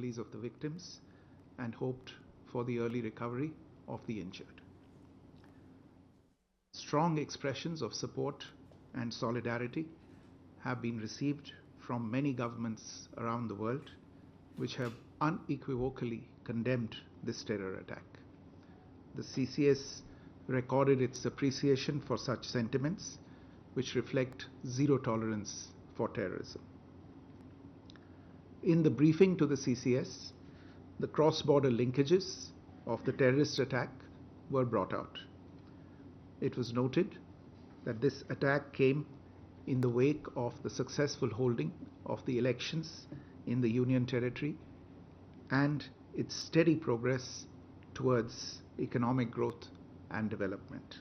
families of the victims and hoped for the early recovery of the injured. Strong expressions of support and solidarity have been received from many governments around the world, which have unequivocally condemned this terror attack. The CCS recorded its appreciation for such sentiments, which reflect zero tolerance for terrorism. In the briefing to the CCS, the cross border linkages of the terrorist attack were brought out. It was noted that this attack came in the wake of the successful holding of the elections in the Union Territory and its steady progress towards economic growth and development.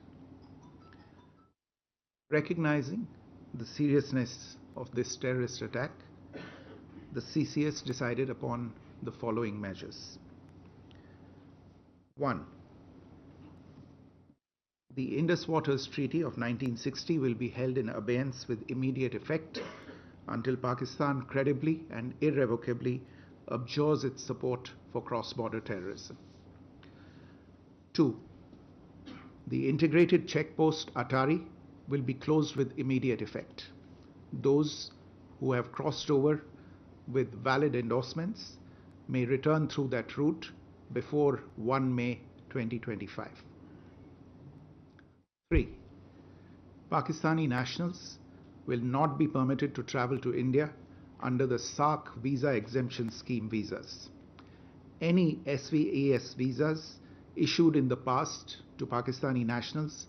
Recognizing the seriousness of this terrorist attack, the CCS decided upon the following measures. 1. The Indus Waters Treaty of 1960 will be held in abeyance with immediate effect until Pakistan credibly and irrevocably abjures its support for cross border terrorism. 2. The integrated checkpost Atari will be closed with immediate effect. Those who have crossed over with valid endorsements may return through that route before 1 May 2025. 3. Pakistani nationals will not be permitted to travel to India under the SARC visa exemption scheme visas. Any SVAS visas issued in the past to Pakistani nationals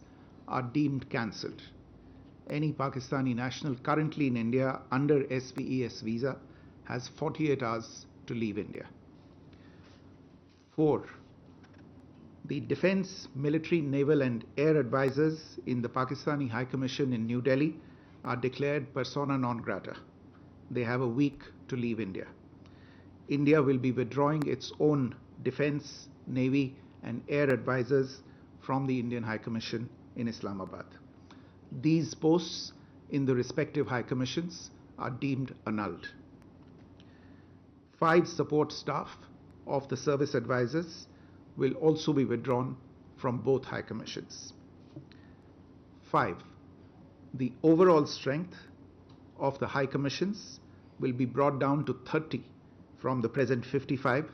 are deemed cancelled. Any Pakistani national currently in India under SVES visa has 48 hours to leave India. 4. The defense, military, naval, and air advisors in the Pakistani High Commission in New Delhi are declared persona non grata. They have a week to leave India. India will be withdrawing its own defense, navy, and air advisors from the Indian High Commission in Islamabad. These posts in the respective high commissions are deemed annulled. Five support staff of the service advisors will also be withdrawn from both high commissions. 5. The overall strength of the high commissions will be brought down to 30 from the present 55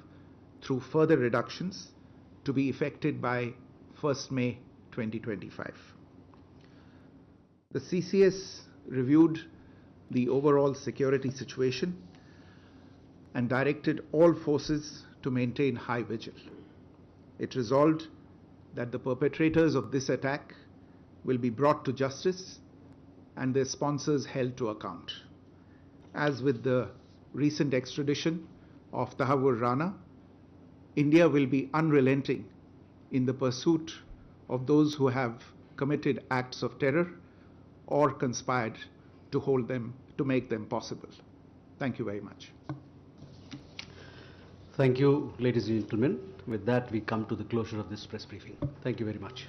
through further reductions to be effected by 1st May 2025. The CCS reviewed the overall security situation and directed all forces to maintain high vigil. It resolved that the perpetrators of this attack will be brought to justice and their sponsors held to account. As with the recent extradition of Tahavur Rana, India will be unrelenting in the pursuit of those who have committed acts of terror or conspired to hold them, to make them possible. Thank you very much. Thank you, ladies and gentlemen. With that, we come to the closure of this press briefing. Thank you very much.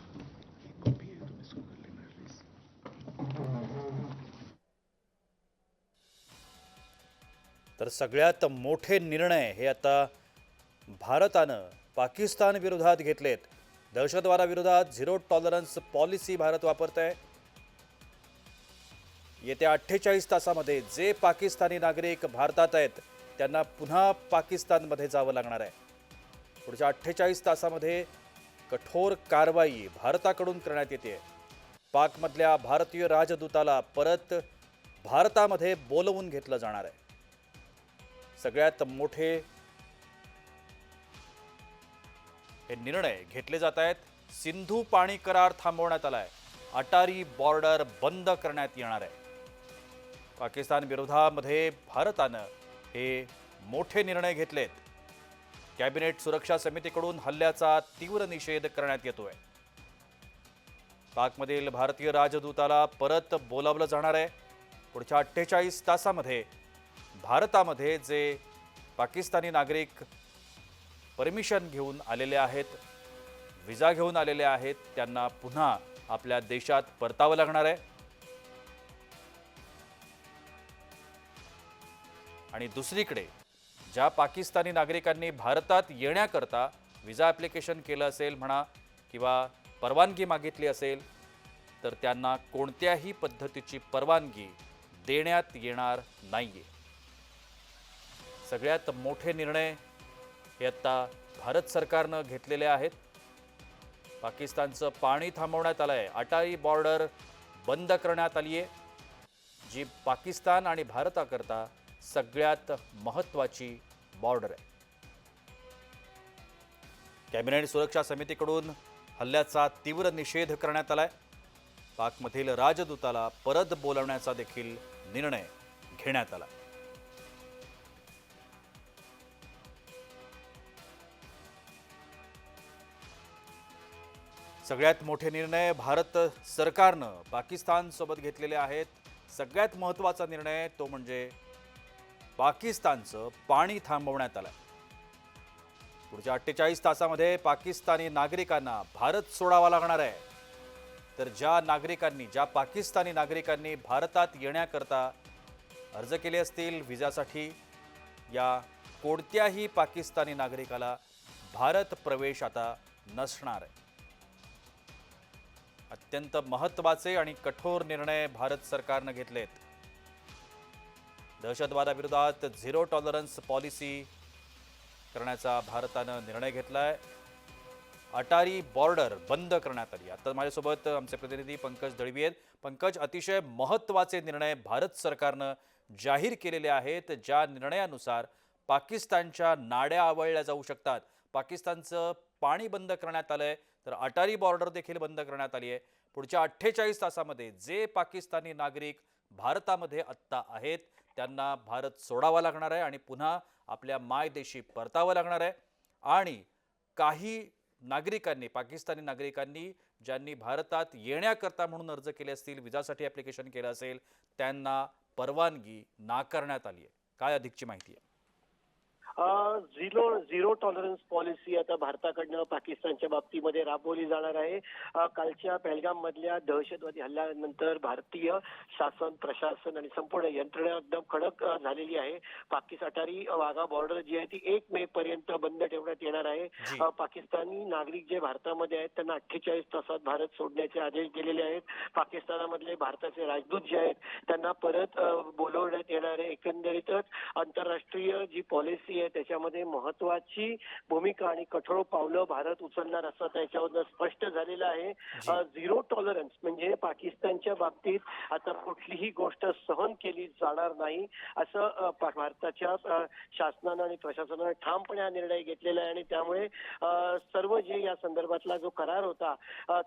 तर सगळ्यात मोठे निर्णय हे आता भारतानं पाकिस्तान विरोधात घेतलेत दहशतवादाविरोधात झिरो टॉलरन्स पॉलिसी भारत वापरत आहे येत्या अठ्ठेचाळीस तासामध्ये जे पाकिस्तानी नागरिक भारतात आहेत त्यांना पुन्हा पाकिस्तानमध्ये जावं लागणार आहे. पुढच्या अठ्ठेचाळीस तासामध्ये कठोर कारवाई भारताकडून करण्यात येते. पाकमधल्या भारतीय राजदूताला परत भारतामध्ये बोलवून घेतलं जाणार आहे. सगळ्यात मोठे हे निर्णय घेतले जात आहेत. सिंधू पाणी करार थांबवण्यात आलाय. अटारी बॉर्डर बंद करण्यात येणार आहे. पाकिस्तान विरोधामध्ये भारतानं हे मोठे निर्णय घेतलेत. कॅबिनेट सुरक्षा समितीकडून हल्ल्याचा तीव्र निषेध करण्यात येतोय. पाकमधील भारतीय राजदूताला परत बोलावलं जाणार आहे. पुढच्या अठ्ठेचाळीस तासामध्ये भारतामध्ये जे पाकिस्तानी नागरिक परमिशन घेऊन आलेले आहेत विजा घेऊन आलेले आहेत त्यांना पुन्हा आपल्या देशात परतावं लागणार आहे. आणि दुसरीकडे ज्या पाकिस्तानी नागरिकांनी भारतात येण्याकरता विजा ॲप्लिकेशन केलं असेल म्हणा किंवा परवानगी मागितली असेल तर त्यांना कोणत्याही पद्धतीची परवानगी देण्यात येणार नाहीये. सगळ्यात मोठे निर्णय हे आत्ता भारत सरकारनं घेतलेले आहेत. पाकिस्तानचं पाणी थांबवण्यात आलं आहे अटारी बॉर्डर बंद करण्यात आली आहे जी पाकिस्तान आणि भारताकरता सगळ्यात महत्त्वाची बॉर्डर आहे. कॅबिनेट सुरक्षा समितीकडून हल्ल्याचा तीव्र निषेध करण्यात आलाय. पाकमधील राजदूताला परत बोलवण्याचा देखील निर्णय घेण्यात आला. सगळ्यात मोठे निर्णय भारत सरकारनं पाकिस्तानसोबत घेतलेले आहेत. सगळ्यात महत्त्वाचा निर्णय तो म्हणजे पाकिस्तानचं पाणी थांबवण्यात आलं पुढच्या अठ्ठेचाळीस तासामध्ये पाकिस्तानी नागरिकांना भारत सोडावा लागणार आहे. तर ज्या नागरिकांनी ज्या पाकिस्तानी नागरिकांनी भारतात येण्याकरता अर्ज केले असतील व्हिजासाठी या कोणत्याही पाकिस्तानी नागरिकाला भारत प्रवेश आता नसणार आहे. अत्यंत महत्त्वाचे आणि कठोर निर्णय भारत सरकारनं घेतलेत. दहशतवादाविरोधात झिरो टॉलरन्स पॉलिसी करण्याचा भारतानं निर्णय घेतला आहे अटारी बॉर्डर बंद करण्यात आली. आता माझ्यासोबत आमचे प्रतिनिधी पंकज दळवी आहेत पंकज अतिशय महत्त्वाचे निर्णय भारत सरकारनं जाहीर केलेले आहेत ज्या निर्णयानुसार पाकिस्तानच्या नाड्या आवळल्या जाऊ शकतात. पाकिस्तानचं पाणी बंद करण्यात आलं आहे तर अटारी बॉर्डर देखील बंद करण्यात आली आहे. पुढच्या अठ्ठेचाळीस तासामध्ये जे पाकिस्तानी नागरिक भारतामध्ये आत्ता आहेत त्यांना भारत सोडावा लागणार आहे आणि पुन्हा आपल्या मायदेशी परतावं लागणार आहे. आणि काही नागरिकांनी पाकिस्तानी नागरिकांनी ज्यांनी भारतात येण्याकरता म्हणून अर्ज केले असतील विजासाठी ॲप्लिकेशन केलं असेल त्यांना परवानगी नाकारण्यात आली आहे. काय अधिकची माहिती आहे? झिरो झिरो टॉलरन्स पॉलिसी आता भारताकडनं पाकिस्तानच्या बाबतीमध्ये राबवली जाणार आहे. कालच्या पहलगाम मधल्या दहशतवादी हल्ल्यानंतर भारतीय शासन प्रशासन आणि संपूर्ण यंत्रणा एकदम कडक झालेली आहे. पाकिस्तान अटारी वाघा बॉर्डर जी आहे ती एक मे पर्यंत बंद ठेवण्यात येणार आहे. पाकिस्तानी नागरिक जे भारतामध्ये आहेत त्यांना अठ्ठेचाळीस तासात भारत सोडण्याचे आदेश दिलेले आहेत. पाकिस्तानामधले भारताचे राजदूत जे आहेत त्यांना परत बोलवण्यात येणार आहे. एकंदरीतच आंतरराष्ट्रीय जी पॉलिसी आहे त्याच्यामध्ये महत्वाची भूमिका आणि कठोर पावलं भारत उचलणार असं त्याच्यावर स्पष्ट झालेलं आहे. झिरो टॉलरन्स म्हणजे पाकिस्तानच्या बाबतीत आता कुठलीही गोष्ट सहन केली जाणार नाही असं भारताच्या शासनानं आणि प्रशासनानं ठामपणे हा निर्णय घेतलेला आहे. आणि त्यामुळे सर्व जे या संदर्भातला जो करार होता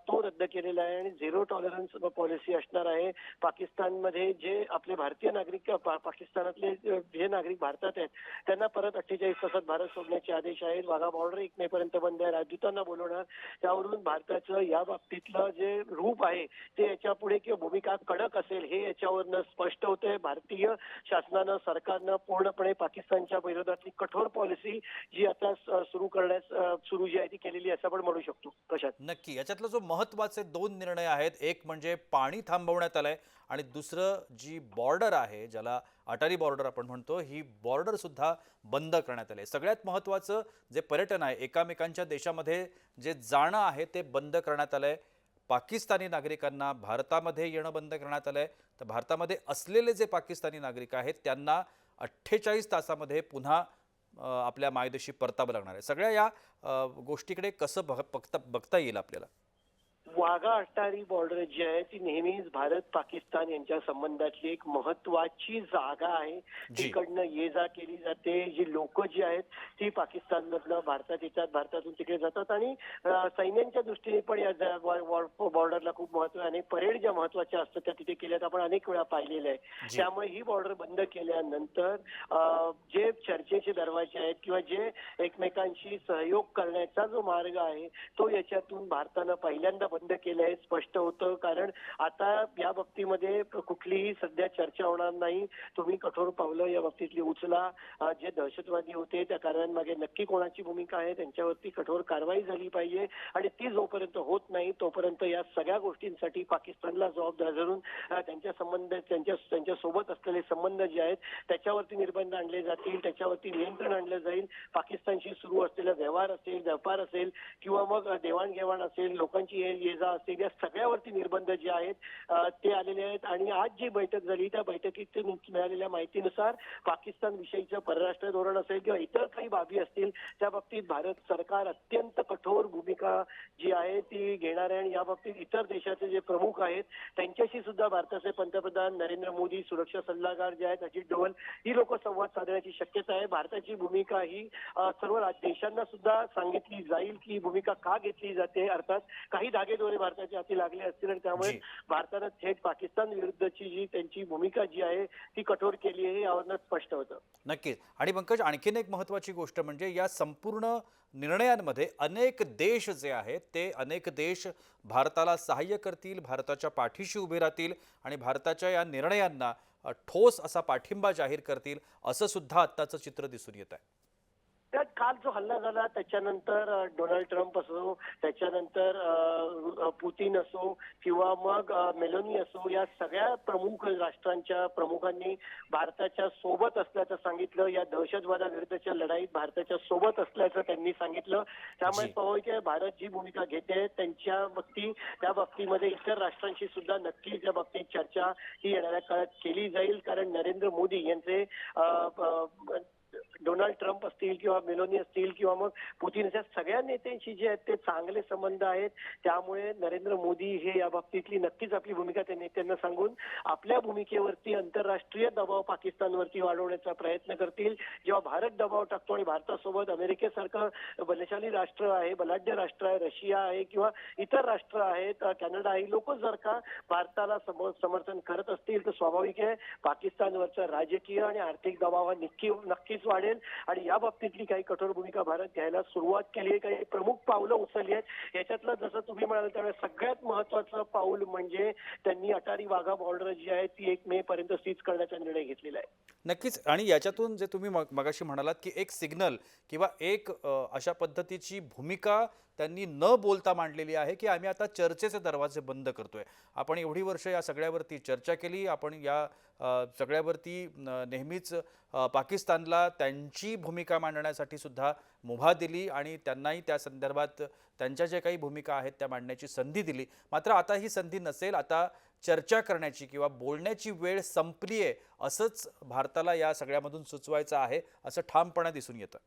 तो रद्द केलेला आहे. आणि झिरो टॉलरन्स पॉलिसी असणार आहे. पाकिस्तानमध्ये जे आपले भारतीय नागरिक पाकिस्तानातले जे नागरिक भारतात आहेत त्यांना परत अठ्ठेचाळीस तासात भारत सोडण्याचे आदेश आहेत. वाघा बॉर्डर एक मे पर्यंत बंद आहे. राजदूतांना बोलवणार. त्यावरून भारताचं या बाबतीतलं जे रूप आहे ते याच्यापुढे किंवा भूमिका कडक असेल हे याच्यावरनं स्पष्ट होतंय. भारतीय शासनानं सरकारनं पूर्णपणे पाकिस्तानच्या विरोधातली कठोर पॉलिसी जी आता सुरू करण्यास सुरू जी आहे ती केलेली असं आपण म्हणू शकतो. कशात? नक्की. याच्यातला जो महत्त्वाचे दोन निर्णय आहेत एक म्हणजे पाणी थांबवण्यात आलंय आणि दुसरं जी बॉर्डर आहे ज्याला अटारी बॉर्डर आपण म्हणतो ही बॉर्डरसुद्धा बंद करण्यात आली आहे. सगळ्यात महत्त्वाचं जे पर्यटन आहे एकामेकांच्या देशामध्ये जे जाणं आहे ते बंद करण्यात आलं आहे पाकिस्तानी नागरिकांना भारतामध्ये येणं बंद करण्यात आलं आहे तर भारतामध्ये असलेले जे पाकिस्तानी नागरिक आहेत त्यांना अठ्ठेचाळीस तासामध्ये पुन्हा आपल्या मायदेशी परतावं लागणार आहे. सगळ्या या गोष्टीकडे कसं बघ बघता बघता येईल आपल्याला? वाघा अटारी बॉर्डर जी आहे ती नेहमीच भारत पाकिस्तान यांच्या संबंधातली एक महत्वाची जागा आहे. तिकडनं ये जा केली जाते. जी लोक जी आहेत ती पाकिस्तानमधनं भारतात येतात भारतातून तिकडे जातात. आणि सैन्यांच्या दृष्टीने पण या बॉर्डरला खूप महत्त्व आहे. आणि परेड ज्या महत्त्वाच्या असतात त्या तिथे केल्यात. आपण अनेक वेळा पाहिलेलं आहे. त्यामुळे ही बॉर्डर बंद केल्यानंतर जे चर्चेचे दरवाजे आहेत किंवा जे एकमेकांशी सहयोग करण्याचा जो मार्ग आहे तो याच्यातून भारतानं पहिल्यांदा बंद केलं आहे स्पष्ट होतं. कारण आता या बाबतीमध्ये कुठलीही सध्या चर्चा होणार नाही. तुम्ही कठोर पावलं या बाबतीतली उचला. जे दहशतवादी होते त्या कारणांमागे नक्की कोणाची भूमिका आहे त्यांच्यावरती कठोर कारवाई झाली पाहिजे. आणि ती जोपर्यंत होत नाही तोपर्यंत या सगळ्या गोष्टींसाठी पाकिस्तानला जबाबदार धरून त्यांच्या संबंध त्यांच्या त्यांच्यासोबत असलेले संबंध जे आहेत त्याच्यावरती निर्बंध आणले जातील त्याच्यावरती नियंत्रण आणलं जाईल. पाकिस्तानशी सुरू असलेला व्यवहार असेल व्यापार असेल किंवा मग देवाणघेवाण असेल लोकांची ये ये जा असेल या सगळ्यावरती निर्बंध जे आहेत ते आलेले आहेत. आणि आज जी बैठक झाली त्या बैठकीत मिळालेल्या माहितीनुसार पाकिस्तान विषयीचं परराष्ट्र धोरण असेल किंवा इतर काही बाबी असतील त्या बाबतीत भारत सरकार अत्यंत कठोर भूमिका जी आहे ती घेणार आहे. आणि या बाबतीत इतर देशाचे जे प्रमुख आहेत त्यांच्याशी सुद्धा भारताचे पंतप्रधान नरेंद्र मोदी सुरक्षा सल्लागार जे आहेत अजित डोवल ही लोक संवाद साधण्याची शक्यता आहे. भारताची भूमिका ही सर्व राज- देशांना सुद्धा सांगितली जाईल की भूमिका का घेतली जाते अर्थात काही धागेदोरे भारताच्या हाती लागले असतील आणि त्यामुळे. भारतानं थेट पाकिस्तान विरुद्धची जी त्यांची भूमिका जी आहे ती कठोर केली आहे यावरनं स्पष्ट होतं. नक्कीच. आणि पंकज आणखीन एक महत्त्वाची गोष्ट म्हणजे या संपूर्ण निर्णयांमध्ये अनेक देश जे आहेत ते अनेक देश भारताला सहाय्य करतील भारताच्या पाठीशी उभे राहतील आणि भारताच्या या निर्णयांना ठोस असा पाठिंबा जाहीर करतील असं सुद्धा आत्ताचं चित्र दिसून येत आहे. काल जो हल्ला झाला त्याच्यानंतर डोनाल्ड ट्रम्प असो त्याच्यानंतर पुतीन असो किंवा मग मेलोनी असो या सगळ्या प्रमुख राष्ट्रांच्या प्रमुखांनी भारताच्या सोबत असल्याचं सांगितलं या दहशतवादाविरुद्धच्या लढाईत भारताच्या सोबत असल्याचं त्यांनी सांगितलं. त्यामुळे आहे भारत जी भूमिका घेते त्यांच्या बाबतीत त्या बाबतीमध्ये इतर राष्ट्रांशी सुद्धा नक्कीच या बाबतीत चर्चा ही येणाऱ्या काळात केली जाईल. कारण नरेंद्र मोदी यांचे डोनाल्ड ट्रम्प असतील किंवा मेलोनी असतील किंवा मग पुतीन अशा सगळ्या नेत्यांशी जे आहेत ते चांगले संबंध आहेत. त्यामुळे नरेंद्र मोदी हे या बाबतीतली नक्कीच आपली भूमिका त्या नेत्यांना सांगून आपल्या भूमिकेवरती आंतरराष्ट्रीय दबाव पाकिस्तानवरती वाढवण्याचा प्रयत्न करतील. जेव्हा भारत दबाव टाकतो आणि भारतासोबत अमेरिकेसारखं बलशाली राष्ट्र आहे बलाढ्य राष्ट्र आहे रशिया आहे किंवा इतर राष्ट्र आहेत कॅनडा ही लोक जर का भारताला समर्थन करत असतील तर स्वाभाविक आहे. पाकिस्तानवरचा राजकीय आणि आर्थिक दबाव हा नक्की नक्कीच वाढेल. आणि या बाबतीतली काही कठोर भूमिका भारत घ्यायला सुरुवात केली आहे काही प्रमुख पावलं उचलली आहेत. याच्यातलं जसं तुम्ही म्हणाल त्यावेळेस सगळ्यात महत्वाचं पाऊल म्हणजे त्यांनी अटारी वाघा बॉर्डर जी आहे ती एक मे पर्यंत सीज करण्याचा निर्णय घेतलेला आहे. नक्कीच. आणि याच्यातून जे तुम्ही मगाशी म्हणालात की एक सिग्नल किंवा एक अशा पद्धतीची भूमिका त्यांनी न बोलता मांडलेली आहे की आम्ही आता चर्चेचे दरवाजे बंद करतोय. आपण एवढी वर्ष या सगळ्यावरती चर्चा केली. आपण या सगळ्यावरती नेहमीच पाकिस्तानला त्यांची भूमिका मांडण्यासाठी सुद्धा मुभा दिली आणि त्यांनाही त्या संदर्भात त्यांच्या ज्या काही भूमिका आहेत त्या मांडण्याची संधी दिली. मात्र आता ही संधी नसेल आता चर्चा करण्याची किंवा बोलण्याची वेळ संपली आहे असंच भारताला या सगळ्यामधून सुचवायचं आहे असं ठामपणा दिसून येतं.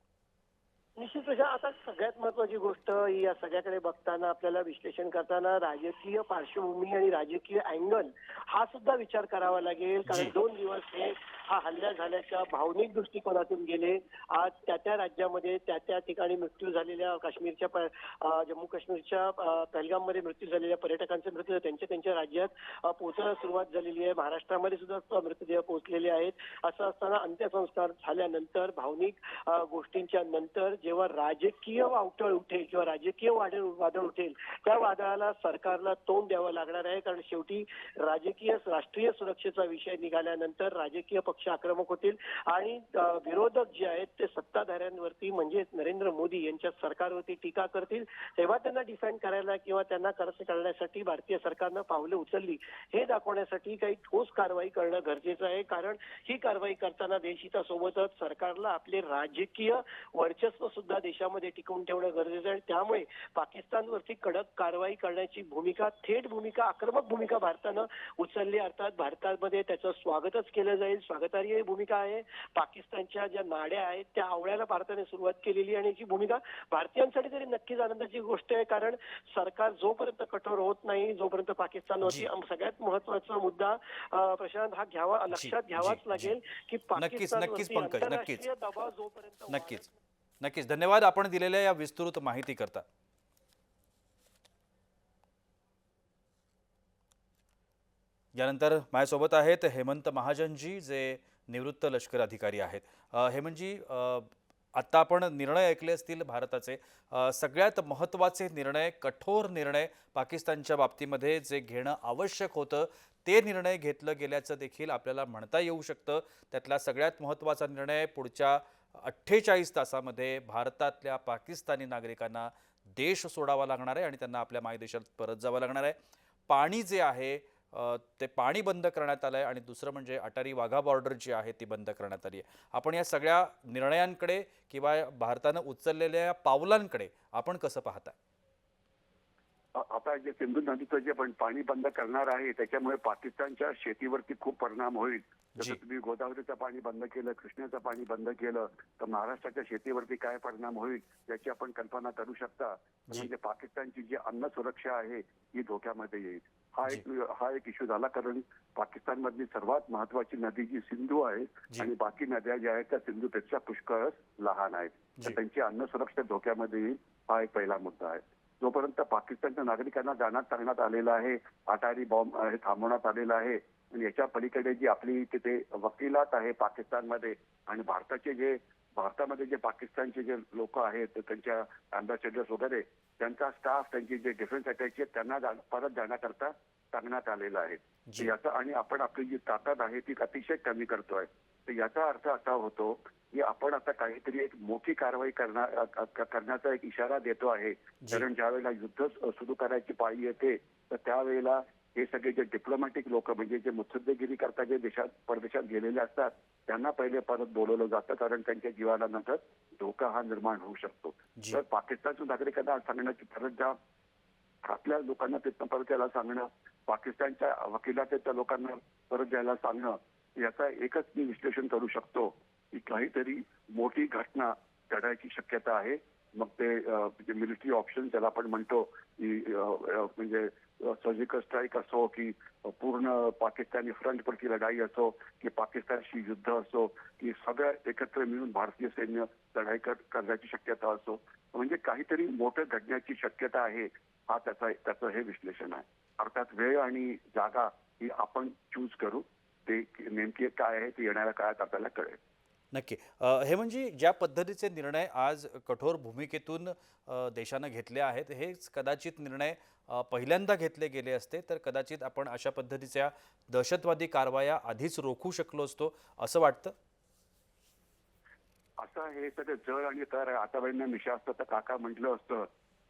निश्चितपणे आता सगळ्यात महत्वाची गोष्ट ही या सगळ्याकडे बघताना आपल्याला विश्लेषण करताना राजकीय पार्श्वभूमी आणि राजकीय अँगल हा सुद्धा विचार करावा लागेल कारण. दोन दिवस हे हा हल्ला झाल्याच्या भावनिक दृष्टिकोनातून गेले. आज त्या त्या राज्यामध्ये त्या त्या ठिकाणी मृत्यू झालेल्या काश्मीरच्या जम्मू काश्मीरच्या पहलगाममध्ये मृत्यू झालेल्या पर्यटकांचे मृत्यू त्यांच्या त्यांच्या राज्यात पोहोचायला सुरुवात झालेली आहे. महाराष्ट्रामध्ये सुद्धा मृतदेह पोहोचलेले आहेत. असं असताना अंत्यसंस्कार झाल्यानंतर भावनिक गोष्टींच्या नंतर जेव्हा राजकीय वावटळ उठेल किंवा राजकीय वादळ वादळ उठेल त्या वादळाला सरकारला तोंड द्यावं लागणार आहे. कारण शेवटी राजकीय राष्ट्रीय सुरक्षेचा विषय निघाल्यानंतर राजकीय पक्ष आक्रमक होतील. आणि विरोधक जे आहेत ते सत्ताधाऱ्यांवरती म्हणजेच नरेंद्र मोदी यांच्या सरकारवरती टीका करतील. तेव्हा त्यांना डिफेंड करायला किंवा त्यांना कर्ज करण्यासाठी भारतीय सरकारनं पावलं उचलली. हे दाखवण्यासाठी काही ठोस कारवाई करणं गरजेचं आहे. कारण ही कारवाई करताना देशहितासोबतच सरकारला आपले राजकीय वर्चस्व सुद्धा देशामध्ये टिकवून ठेवणं गरजेचं आहे. त्यामुळे पाकिस्तानवरती कडक कारवाई करण्याची भूमिका थेट भूमिका आक्रमक भूमिका भारतानं उचलली. अर्थात भारतामध्ये त्याचं स्वागतच केलं जाईल. स्वागतार्ह भूमिका आहे. पाकिस्तानच्या ज्या नाड्या आहेत त्या आवळ्याला भारताने सुरुवात केलेली आणि याची भूमिका भारतीयांसाठी तरी नक्कीच आनंदाची गोष्ट आहे. कारण सरकार जोपर्यंत कठोर होत नाही जोपर्यंत पाकिस्तानवरती सगळ्यात महत्त्वाचा मुद्दा प्रशांत हा घ्यावा लक्षात घ्यावाच. लागेल की पाकिस्तानवरती. आंतरराष्ट्रीय दबाव जोपर्यंत नक्कीच. नक्कीच. धन्यवाद. आपण दिलेल्या या विस्तृत माहिती करता यानंतर माझ्यासोबत आहेत हेमंत महाजनजी जे निवृत्त लष्कर अधिकारी आहेत. हेमंतजी आत्ता आपण निर्णय ऐकले असतील भारताचे. सगळ्यात महत्त्वाचे निर्णय कठोर निर्णय पाकिस्तानच्या बाबतीमध्ये जे घेणं आवश्यक होतं ते निर्णय घेतलं गेल्याचं देखील आपल्याला म्हणता येऊ शकतं. त्यातला सगळ्यात महत्त्वाचा निर्णय पुढच्या अठ्ठेचाळीस तासामध्ये भारतातल्या पाकिस्तानी नागरिकांना देश सोडावा लागणार आहे आणि त्यांना आपल्या मायदेशात परत जावं लागणार आहे. पाणी जे आहे ते पाणी बंद करण्यात आलं आहे आणि दुसरं म्हणजे अटारी वाघा बॉर्डर जी आहे ती बंद करण्यात आली आहे. आपण या सगळ्या निर्णयांकडे किंवा भारतानं उचललेल्या पावलांकडे आपण कसं पाहता आता जे सिंधू नदीचं जे पण पाणी बंद करणार आहे त्याच्यामुळे पाकिस्तानच्या शेतीवरती खूप परिणाम होईल. जसं तुम्ही गोदावरीचं पाणी बंद केलं कृष्णेचं पाणी बंद केलं तर महाराष्ट्राच्या शेतीवरती काय परिणाम होईल याची आपण कल्पना करू शकता. म्हणजे पाकिस्तानची जी अन्न सुरक्षा आहे ही धोक्यामध्ये येईल. हा एक हा एक इश्यू झाला कारण पाकिस्तान मधली सर्वात महत्वाची नदी जी सिंधू आहे. आणि बाकी नद्या ज्या आहेत त्या सिंधूपेक्षा पुष्कळच लहान आहेत. तर त्यांची अन्न सुरक्षा धोक्यामध्ये येईल हा एक पहिला मुद्दा आहे जोपर्यंत पाकिस्तानच्या नागरिकांना जाण्यात सांगण्यात आलेलं आहे अटारी बॉम्ब हे थांबवण्यात आलेलं आहे आणि याच्या पलीकडे जी आपली तिथे वकिलात आहे पाकिस्तानमध्ये आणि भारताचे जे भारतामध्ये जे पाकिस्तानचे जे लोक आहेत त्यांच्या अँबॅसेडर्स वगैरे त्यांचा स्टाफ त्यांची जे डिफेन्स अटॅची आहेत त्यांना परत जाण्याकरता सांगण्यात आलेलं आहे. याचा आणि आपण आपली जी ताकद आहे ती अतिशय कमी करतोय. तर याचा अर्थ असा होतो की आपण आता काहीतरी एक मोठी कारवाई करण्याचा एक इशारा देतो आहे. कारण ज्या वेळेला युद्ध सुरू करायची पाळी येते तर त्यावेळेला हे सगळे जे डिप्लोमॅटिक लोक म्हणजे जे मुत्सद्देगिरी करता जे देशात परदेशात गेलेले असतात त्यांना पहिले परत बोलवलं जातं कारण त्यांच्या जीवाला नंतर धोका हा निर्माण होऊ शकतो. तर पाकिस्तानच्या नागरिकांना सांगण्याची परत ज्या आपल्या लोकांना तिथं परत यायला सांगणं पाकिस्तानच्या वकिलाच्या लोकांना परत जायला सांगणं याचा एकच मी विश्लेषण करू शकतो की काहीतरी मोठी घटना घडायची शक्यता आहे मग ते मिलिटरी ऑप्शन ज्याला आपण म्हणतो की म्हणजे सर्जिकल स्ट्राईक असो की पूर्ण पाकिस्तानी फ्रंटवरची लढाई असो की पाकिस्तानशी युद्ध असो की सगळ्या एकत्र मिळून भारतीय सैन्य लढाई करण्याची शक्यता असो म्हणजे काहीतरी मोठं घडण्याची शक्यता आहे हा त्याचा त्याचं हे विश्लेषण आहे अर्थात वेळ आणि जागा ही आपण चूज करू ते नेमके काय आहे ते येणाऱ्या काळात आपल्याला कळेल नक्की. हे म्हणजे ज्या पद्धतीचे निर्णय आज कठोर भूमिकेतून देशानं घेतले आहेत हेच कदाचित निर्णय पहिल्यांदा घेतले गेले असते तर कदाचित आपण अशा पद्धतीच्या दहशतवादी कारवाया आधीच रोखू शकलो असतो असं वाटतं? असं हे सगळं जळ आणि तर. आतापर्यंत मिशा असतं तर काका म्हटलं असतं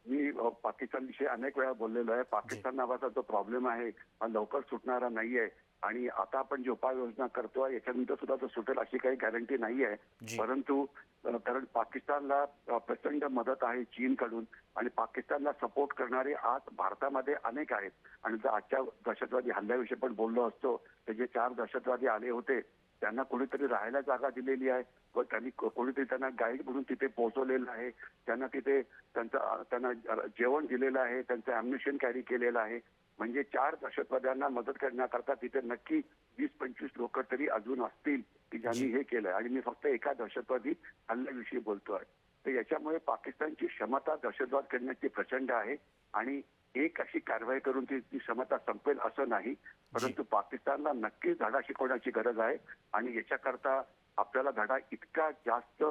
मी अ, पाकिस्तान विषयी अनेक वेळा बोललेलो आहे पाकिस्तान नावाचा जो प्रॉब्लेम आहे हा लवकर सुटणारा नाहीये. आणि आता आपण जी उपाययोजना करतोय याच्यानंतर सुद्धा तो सुटेल अशी काही गॅरंटी नाही आहे. परंतु कारण पाकिस्तानला प्रचंड मदत आहे चीनकडून आणि पाकिस्तानला सपोर्ट करणारे आज भारतामध्ये अनेक आहेत. आणि जर आजच्या दहशतवादी हल्ल्याविषयी पण बोललो असतो ते जे चार दहशतवादी आले होते त्यांना कोणीतरी राहायला जागा दिलेली आहे. व त्यांनी कोणीतरी त्यांना गाईड म्हणून तिथे पोहोचवलेलं आहे. त्यांना तिथे त्यांचं त्यांना जेवण दिलेलं आहे त्यांचं अम्युनिशन कॅरी केलेलं आहे. म्हणजे चार दहशतवाद्यांना मदत करण्याकरता तिथे नक्की वीस पंचवीस लोक तरी अजून असतील की ज्यांनी हे केलंय. आणि मी फक्त एका दहशतवादी हल्ल्याविषयी बोलतोय. तर याच्यामुळे पाकिस्तानची क्षमता दहशतवाद करण्याची प्रचंड आहे. आणि एक अशी कारवाई करून ती ती क्षमता संपेल असं नाही. परंतु पाकिस्तानला नक्कीच धडा शिकवण्याची गरज आहे? आणि याच्याकरता आपल्याला धडा इतका जास्त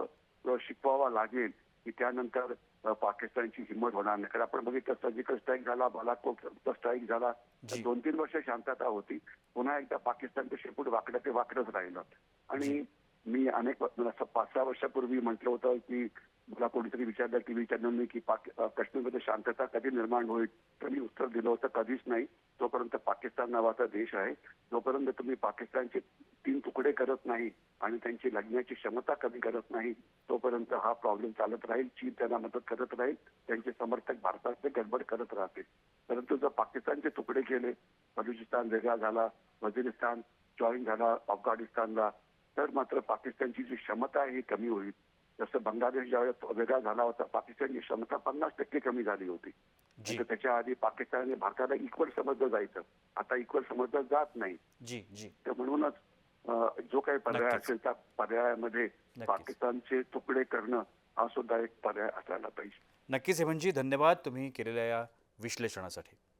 शिकवावा लागेल की त्यानंतर पाकिस्तानची हिंमत होणार नाही. कारण आपण बघितलं सर्जिकल स्ट्राईक झाला बालाकोटचा स्ट्राईक झाला. दोन तीन वर्ष शांतता होती. पुन्हा एकदा पाकिस्तानचं शेपूट वाकडं ते वाकडंच राहिलं आणि मी अनेक पाच सहा वर्षापूर्वी म्हटलं होतं की मला कोणीतरी विचारलं की पाक- अ, काश्मीरमध्ये शांतता कधी निर्माण होईल? तर मी उत्तर दिलं होतं कधीच नाही. तोपर्यंत पाकिस्तान नावाचा देश आहे. जोपर्यंत तुम्ही पाकिस्तानचे तीन तुकडे करत नाही आणि त्यांची लढण्याची क्षमता कमी करत नाही तोपर्यंत हा प्रॉब्लेम चालत राहील चीन त्यांना मदत करत राहील त्यांचे समर्थक भारताचे गडबड करत राहतील. परंतु जर पाकिस्तानचे तुकडे केले बलुचिस्तान वेगळा झाला वजिरिस्तान जॉईन झाला अफगाणिस्तानला तर मात्र पाकिस्तानची जी क्षमता आहे ही कमी होईल. जसं बांगलादेश ज्यावेळेस वेगळा झाला होता पाकिस्तानची क्षमता पन्नास टक्के कमी झाली होती. त्याच्या आधी पाकिस्तान भारताला इक्वल समजलं जायचं. आता इक्वल समजलं जात नाही. तर म्हणूनच जो काही पर्याय. असेल त्या पर्यायामध्ये. पाकिस्तानचे तुकडे करणं हा सुद्धा एक पर्याय असायला पाहिजे नक्कीच हेमंतजी धन्यवाद तुम्ही केलेल्या या विश्लेषणासाठी